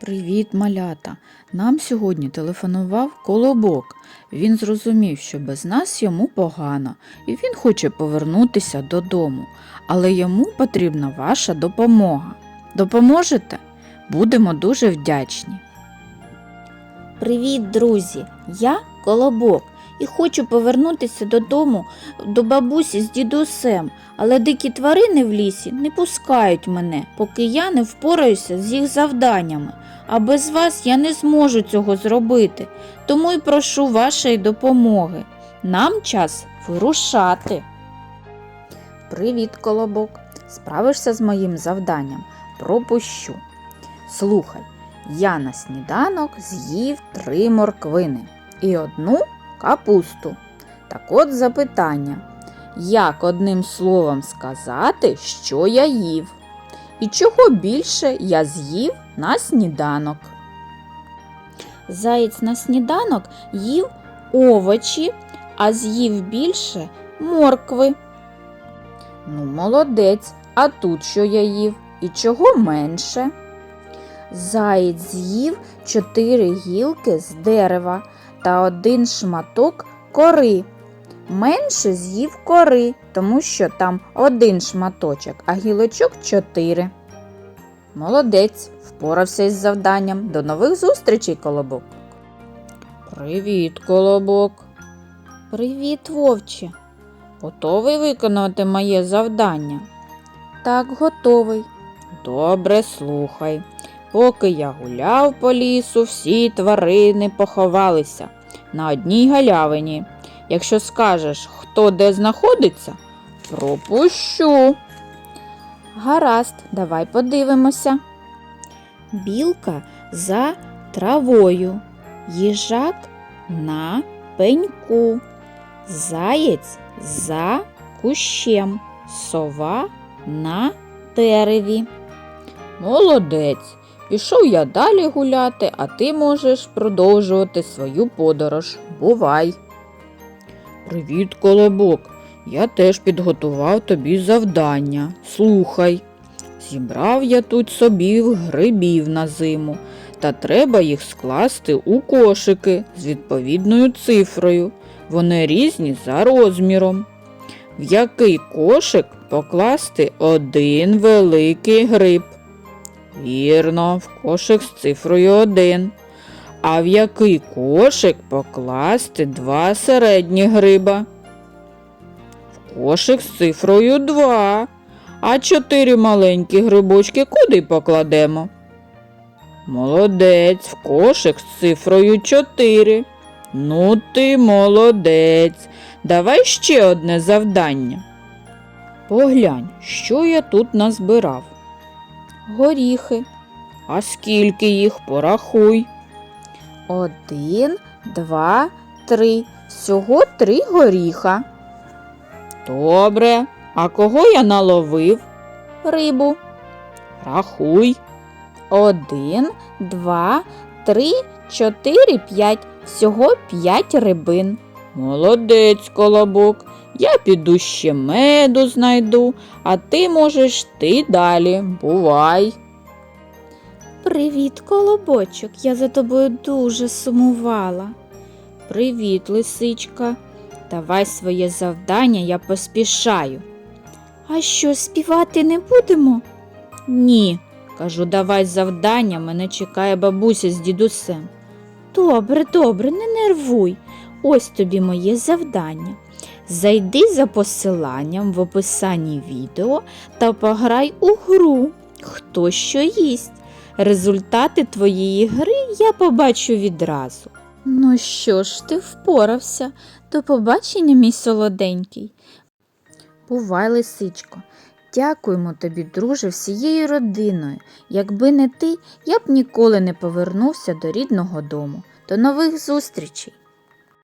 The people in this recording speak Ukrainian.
Привіт, малята! Нам сьогодні телефонував колобок. Він зрозумів, що без нас йому погано, і він хоче повернутися додому. Але йому потрібна ваша допомога. Допоможете? Будемо дуже вдячні. Привіт, друзі! Я Колобок і хочу повернутися додому до бабусі з дідусем, але дикі тварини в лісі не пускають мене, поки я не впораюся з їх завданнями. А без вас я не зможу цього зробити, тому й прошу вашої допомоги. Нам час вирушати. Привіт, колобок! Справишся з моїм завданням? Пропущу. Слухай, я на сніданок з'їв три морквини і одну капусту. Так от запитання. Як одним словом сказати, що я їв? І чого більше я з'їв на сніданок? Заєць на сніданок їв овочі, а з'їв більше моркви. Ну, молодець, а тут що я їв? І чого менше? Заєць з'їв чотири гілки з дерева та один шматок кори. Менше з'їв кори, тому що там один шматочок, а гілочок чотири. Молодець, впорався із завданням. До нових зустрічей, колобок. Привіт, колобок. Привіт, вовче. Готовий виконувати моє завдання? Так, готовий. Добре, слухай. Поки я гуляв по лісу, всі тварини поховалися на одній галявині. Якщо скажеш, хто де знаходиться, пропущу. Гаразд, давай подивимося. Білка за травою, їжак на пеньку, заєць за кущем, сова на дереві. Молодець. Пішов я далі гуляти, а ти можеш продовжувати свою подорож. Бувай. Привіт, колобок. Я теж підготував тобі завдання. Слухай. Зібрав я тут собі грибів на зиму, та треба їх скласти у кошики з відповідною цифрою. Вони різні за розміром. В який кошик покласти один великий гриб? Вірно, в кошик з цифрою 1. А в який кошик покласти два середні гриба? В кошик з цифрою 2. А чотири маленькі грибочки куди покладемо? Молодець, в кошик з цифрою 4. Ну ти молодець. Давай ще одне завдання. Поглянь, що я тут назбирав. Горіхи. А скільки їх порахуй? Один, два, три. Всього три горіха. Добре. А кого я наловив? Рибу. Рахуй. Один, два, три, чотири, п'ять. Всього п'ять рибин. Молодець, колобок. Я піду ще меду знайду, а ти можеш ти далі. Бувай. Привіт, колобочок. Я за тобою дуже сумувала. Привіт, лисичка. Давай своє завдання, я поспішаю. А що, співати не будемо? Ні. Кажу, давай завдання, мене чекає бабуся з дідусем. Добре, добре, не нервуй. Ось тобі моє завдання. Зайди за посиланням в описанні відео та пограй у гру. Хто що їсть. Результати твоєї гри я побачу відразу. Ну що ж, ти впорався. До побачення, мій солоденький. Бувай, лисичко. Дякуємо тобі, друже, всією родиною. Якби не ти, я б ніколи не повернувся до рідного дому. До нових зустрічей!